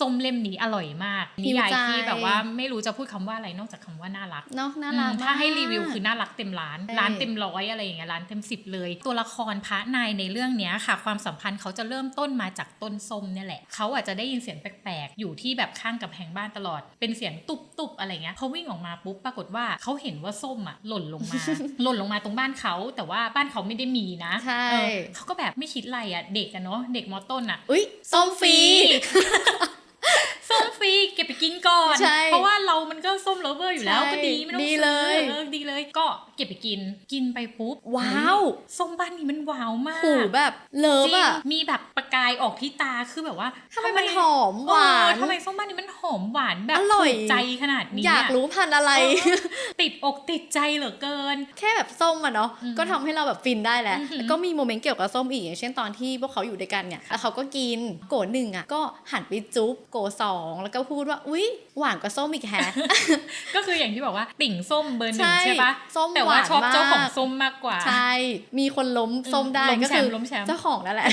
ส้มเล่มนี้อร่อยมากหินิวยายใจที่แบบว่าไม่รู้จะพูดคำว่าอะไรนอกจากคำว่าน่ารักเนาะน่ารักอืมถ้าให้มกรีวิวคือน่ารักเต็มร้านใช่ร้านเต็มร้อยอะไรอย่างเงี้ยร้านเต็มสิบเลย ตัวละครพระนายในเรื่องเนี้ยค่ะ ความสัมพันธ์เขาจะเริ่มต้นมาจากต้นส้มเนี่ยแหละเขาอาจจะได้ยินเสียงแปลกๆอยู่ที่แบบข้างกับแผงบ้านตลอด เป็นเสียงตุบๆอะไรเงี้ยพอวิ่งออกมาปุ๊บปรากฏว่าเขาเห็นว่าส้มอะหล่นลงมา หล่นลงมาตรงบ้านเขาแต่ว่าบ้านเขาไม่ได้มีนะใช่เออเขาก็แบบไม่คิดอะไรอะเด็กอะเนาะเด็กมอต้นอะอุ้ยส้มฟรี ส้มฟรีเก็บไปกินก่อน ใช่ เพราะว่าเรา มันก็ส้มเลเวอร์อยู่แล้ว ใช่ก็ดีไม่ต้องดีซื้อเลยออดีเลย ก็เก็บไปกินกินไปปุ๊บว้าวเฮ้ยส้มบ้านนี้มันว้าวมากหูแบบเลิจฟริงอะมีแบบประกายออกที่ตาคือแบบว่าทำไมมันหอมหวาน เออทำไมส้มบ้านนี้มันห อมหวานแบบอร่อยถูกใจขนาดนี้ อยากะรู้พันธุ์อะไรเออติดอกติดใจเหลือเกิน แค่แบบส้มอะเนาะอืมก็ทำให้เราแบบฟินได้แล้วอือหือแล้วก็มีโมเมนต์เกี่ยวกับส้มอีกอย่างเช่นตอนที่พวกเขาอยู่ด้วยกันเนี่ยแล้วเขาก็กินโกหนึ่งอะก็หันไปจุ๊บโกสองแล้วก็พูดว่าอุ๊ยหวานกว่าส้มอีกแฮะก็คืออย่างที่บอกว่าติ่งส้มเบอร์หนึ่งใช่ใช่ปะส้มแต่ว่าหวานชอบเจ้าของมากส้มมากกว่า ใช่ มีคนล้มส้มได้ล้มก็แชคืมอป์ล้มแชมป์เจ้าของนั่นแหละ